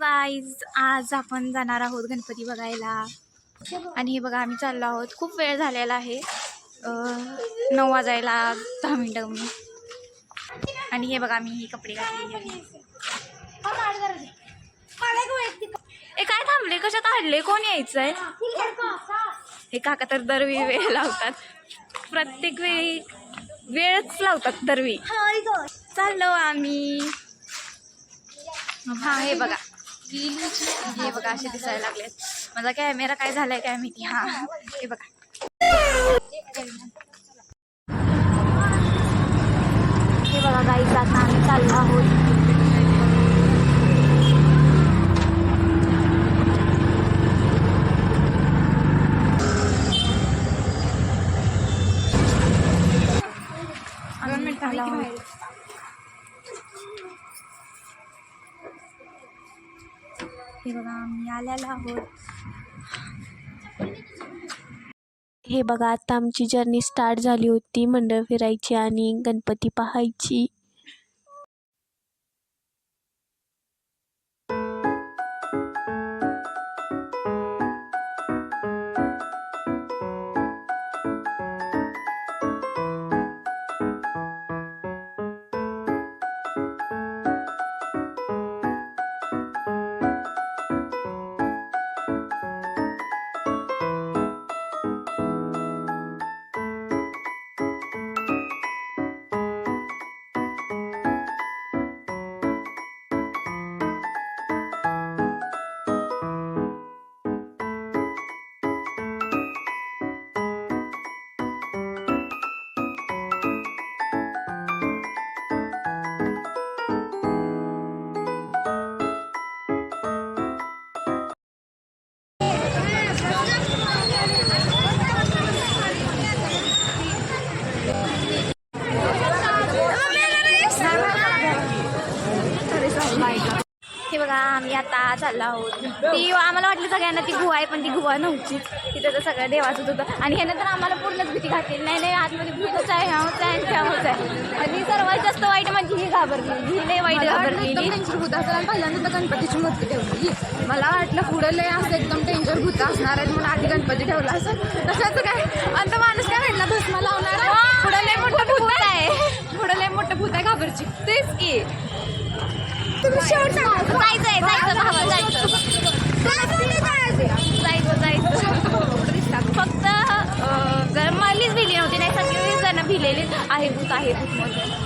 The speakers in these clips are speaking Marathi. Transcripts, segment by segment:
गाईज आज आपण जाणार आहोत गणपती बघायला. आणि हे बघा आम्ही चाललो आहोत. खूप वेळ झालेला आहे. नऊ वाजायला दहा मिनटं आणि हे बघा आम्ही हे कपडे घातले हे काय थांबले? कशा काढले? कोण यायचं आहे हे काका तर दरवी वेळ लावतात. प्रत्येक वेळी वेळच लावतात दरवी चाललो आम्ही. हा हे बघा. हे बघा असे दिसायला लागलेत. माझा कॅमेरा काय झालाय काय माहिती? हा हे बघा. हे बघा गाईचा आता आम्ही चाललो आहोत आम्ही आलेलो आहोत. हे बघा आता आमची जर्नी स्टार्ट झाली होती. मंडळ फिरायची आणि गणपती पाहायची. आम्ही आता चाललो आहोत. ती आम्हाला वाटलं सगळ्यांना ती गुहा आहे पण ती गुहा नव्हती. तिथं तर सगळं देवाचंच होतं. आणि ह्यानं तर आम्हाला पूर्णच भीती घातली. नाही नाही आतमध्ये भूतच आहे ह्यावंच आहे आणि त्यावंच आहे. आणि सर्वात जास्त वाईट म्हणजे ही घाबरली. ही लय वाईट घाबरलेली टेन्शन भूत असं पहिल्यांदा तर गणपतीची मूर्ती ठेवली. मला वाटलं पुढं लय असं एकदम टेन्शन भूत असणार आहे म्हणून आधी गणपती ठेवला असं. तसंच काय? आणि तो माणूस काय भेटला भस्मा लावणार. पुढं लय मोठं भूत आहे. पुढं लय मोठं भूत आहे घाबरची. तेच की. जायचंय जायचं भावा जायचं जायचं जायचं? फक्त अं, जर मलाच भिली नव्हती नाही सगळी जण भिलेली आहे भूत आहे भूत म्हणून.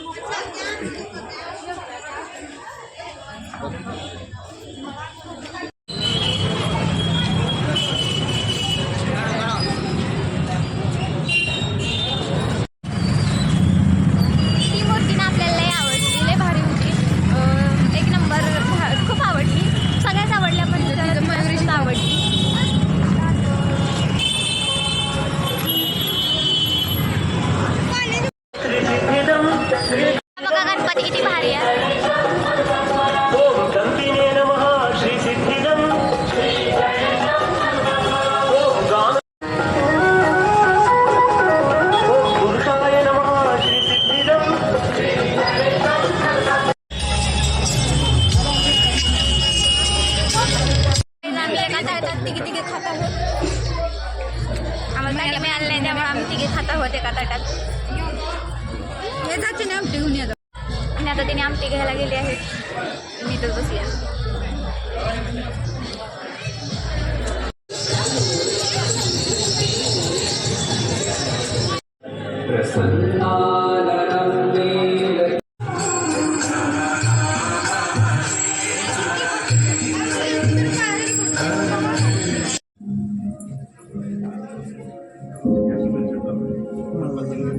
我在家呢我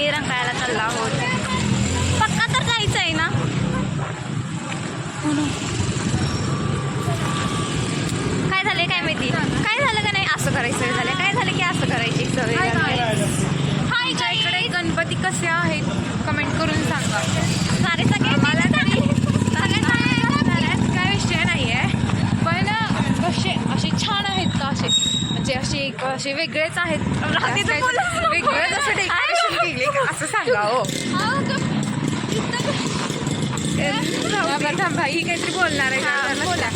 आम्ही रंकाळ्याला चाललो आहोत पक्का तर जायचं आहे ना? काय झाले काय माहिती? काय झालं का नाही? असं करायचं झालं काय झालं की असं करायची सवय काय इकडे गणपती कसे आहेत? कमेंट करून सांगा. सारे सगळे मला काय विषय नाही आहे पण कसे असे छान आहेत का असे? म्हणजे असे असे वेगळेच आहेत. वेगळंच असं केले का असं सांगा हो थांबा ही काहीतरी बोलणार आहे बोला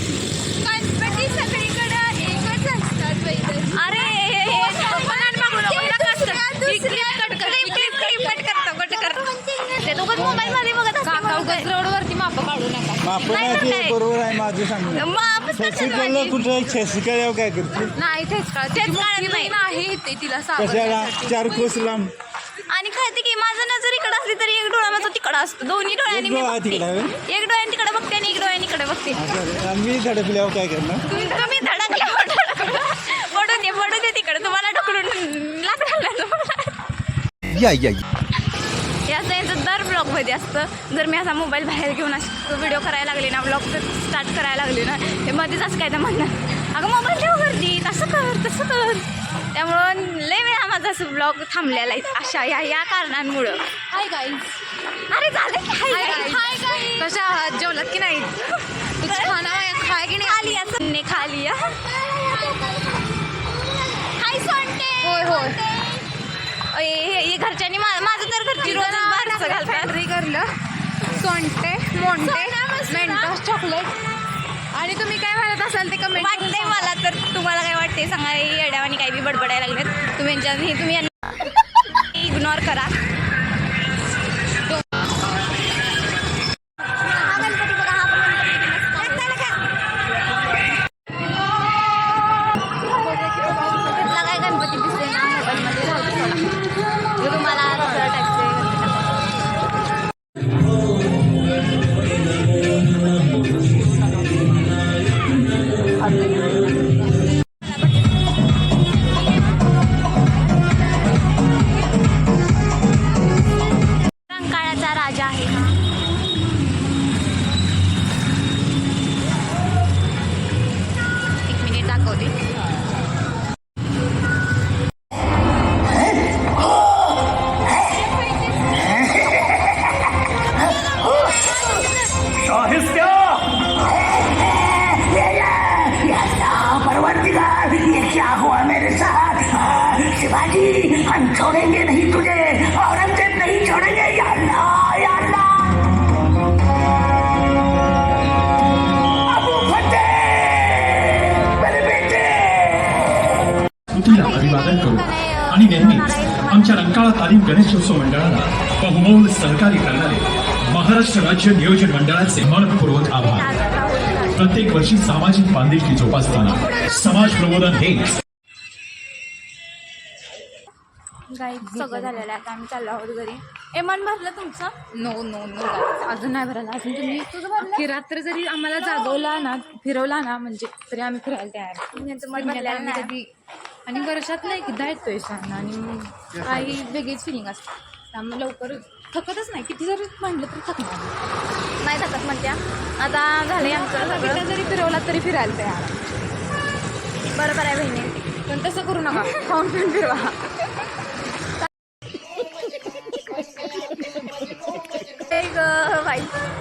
गणपती सगळीकडे एकच असतात अरे हे- हे- हे? ही. ही मोबाईल मध्ये बघत. उगाच रोडवरती माप काढू नका नाही तर काय? बरोबर आहे माझं शशिकला माझी. कुठं शशिकल्यावर काय करते नाही नाही. ते तिला. चार कोस लांब असली तरी एक डोळा माझा तिकडं असतो. दोन्ही डोळ्यांनी मी एक डोळा बघते. तिकडं आहे? एक डोळ्याने तिकडे बघते आणि एक डोळ्याने इकडे बघते. आणि मी धडकल्यावर काय करणार? तुम्ही धडकले पडू दे पडू दे तिकडे. तुम्हाला ढकलून लाथ घालणार या या असं यांचं दर ब्लॉगमध्ये असतं. जर मी असा मोबाईल बाहेर घेऊन असं व्हिडिओ करायला लागले ना ब्लॉग स्टार्ट करायला लागले ना ते मध्येच असं काय तर म्हणणार अगं मोबाईल ठेव गर्दी तसं कर तसं कर. त्यामुळं असं ब्लॉग थांबलेला आहे. अशा या या कारणांमुळं. हाय गाईज अरे झालं की हाय हाय गाईज. कशा आहात? जेवलात की नाही? कुछ खाना खाय की नाही खाली असं. खाली या. हाय सोंटे होय होय. हे घरच्यांनी माझं तर घरची रोज बारसं घालतात. करलं. सोंटे मोंटे मेंटॉस चॉकलेट आणि तुम्ही काय म्हणत असाल ते कमेंट वाटतंय मला तर तुम्हाला काय वाटते सांगा हे येड्यावानी काही बी बडबडायला लागलेत तुम्ही तुम्ही इग्नोर करा. छोड़ेंगे नहीं तुझे औरंगजेब नहीं छोड़ेंगे या अल्लाह या अल्लाह। अबू अभिवादन करू। आणि नेहमीच आमच्या रंकाळा तालीम गणेशोत्सव मंडळाला बहुमोल सहकार्य करणारे महाराष्ट्र राज्य नियोजन मंडळाचे मनपूर्वक आभार. प्रत्येक वर्षी सामाजिक बांधिलकी जोपासताना समाज प्रबोधन हेच गाई सगळं झालेलं आहे आता आम्ही चाललो आहोत घरी. ए मन भरलं तुमचं? नो नो नो अजून नाही भरायला अजून तुम्ही अख्खी रात्र जरी आम्हाला जागवला ना फिरवला ना म्हणजे तरी आम्ही फिरायला तयार आहे. यांचं मन पण आता भरलेलं आम्ही नाही. कधी आणि वर्षात नाही एकदा येतोय सण. आणि मग काही वेगळीच फिलिंग असते. त्यामुळे लवकर थकतच नाही. किती जरी म्हटलं तरी थकणार. नाही. नाही थकत म्हणत्या. आता झाले आमचं सगळं. जरी फिरवला तरी फिरायला तयार. बरोबर आहे बहिणी. पण तसं करू नका. खाऊन फिरवा.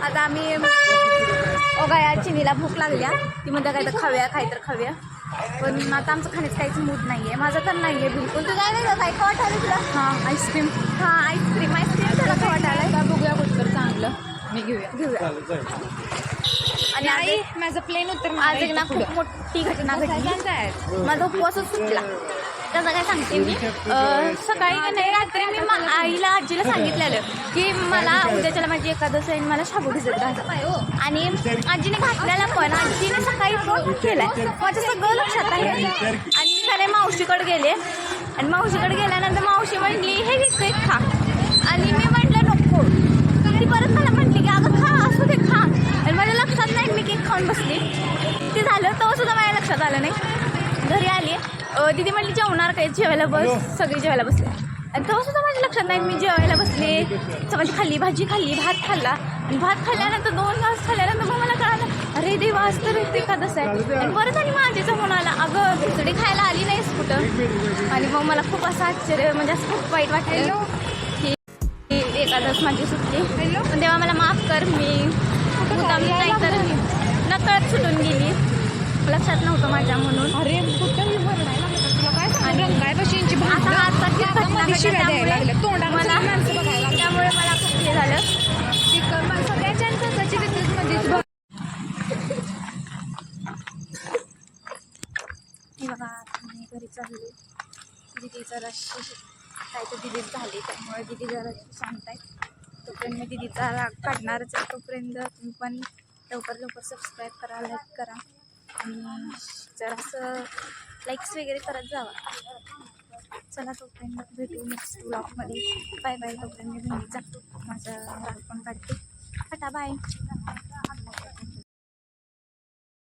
आता आम्ही ओ गाया चिनीला भूक लागल्या. ती म्हणते काय तर खाव्या काय तर खाव्या पण आता आमचं खाण्याचं काहीच मूड नाही आहे माझं तर नाही आहे बिलकुल तुझं आहे का काय खावा आलं तुला? हां आईस्क्रीम हां आईस्क्रीम आईस्क्रीम तुला खावा आलं आता बघूया कुठं चांगलं. मी घेऊया. घेऊया. आणि आई आई माझं प्लेन उत्तर आज एक ना खूप मोठी घटना घडली. माझा उपवासच सुटला. कसं काय सांगते मी सकाळी का नाही रात्री मी आईला आजीला सांगितलेलं की मला उद्याच्याला माझी एकादश आहे आणि मला शाबू भिजत घालायचं आणि आजीने घातलेला पण आजीने सकाळी फोन केलाय. माझ्या सगळं लक्षात आहे. आणि खरे मावशीकडे गेले. आणि मावशीकडे गेल्यानंतर मावशी म्हणली हे घे केक खा. आणि मी म्हटलं नको. ती परत मला म्हटली की अगं खा असू दे खा. आणि माझ्या लक्षात नाही मी केक खाऊन बसली. ते झालं तेव्हा सुद्धा माझ्या लक्षात आलं नाही. घरी आली. दीदी म्हणली जेवणार काय जेवायला बस. सगळी जेवायला बसले आणि तेव्हा सुद्धा माझ्या लक्षात नाही मी जेवायला बसले. चपाती खाल्ली भाजी खाल्ली भात खाल्ला. आणि भात खाल्ल्यानंतर दोन घास खाल्ल्यानंतर मग मला कळालं अरे देवा तर एखादच आहे. आणि परत आणि माझीचा फोन आला. अगं खिचडी खायला आली नाहीस कुठं? आणि मग मला खूप असं आश्चर्य म्हणजे असं खूप वाईट वाटलं. की एकादश माझी सुटली. पण तेव्हा मला माफ कर मी मुद्दाम नाही तर नकळत सुटून गेली. लक्षात नव्हतं माझ्या म्हणून. अरे कुठं आता आजची घटना मध्ये शिव्या द्यायला लागल्या. तोंडाला माणसं बघायला. त्यामुळे मला खूप हे झालं. सगळ्याच्या स्वतःची तिथेच म्हणजे बघा. मी घरी चालली. दिदी जरा काय तर दिदीच झाली त्यामुळे दिदी जरा शांत आहे. तोपर्यंत मी दिदीचा राग काढणारच आहे. तोपर्यंत तुम्ही पण लवकर लवकर सबस्क्राईब करा लाईक करा. आणि जरासं लाईक्स वगैरे करत जावा. चला तोपर्यंत भेटू नेक्स्ट ब्लॉगमध्ये बाय बाय तोपर्यंत मी जातो. माझं राग पण काढते. Tata bye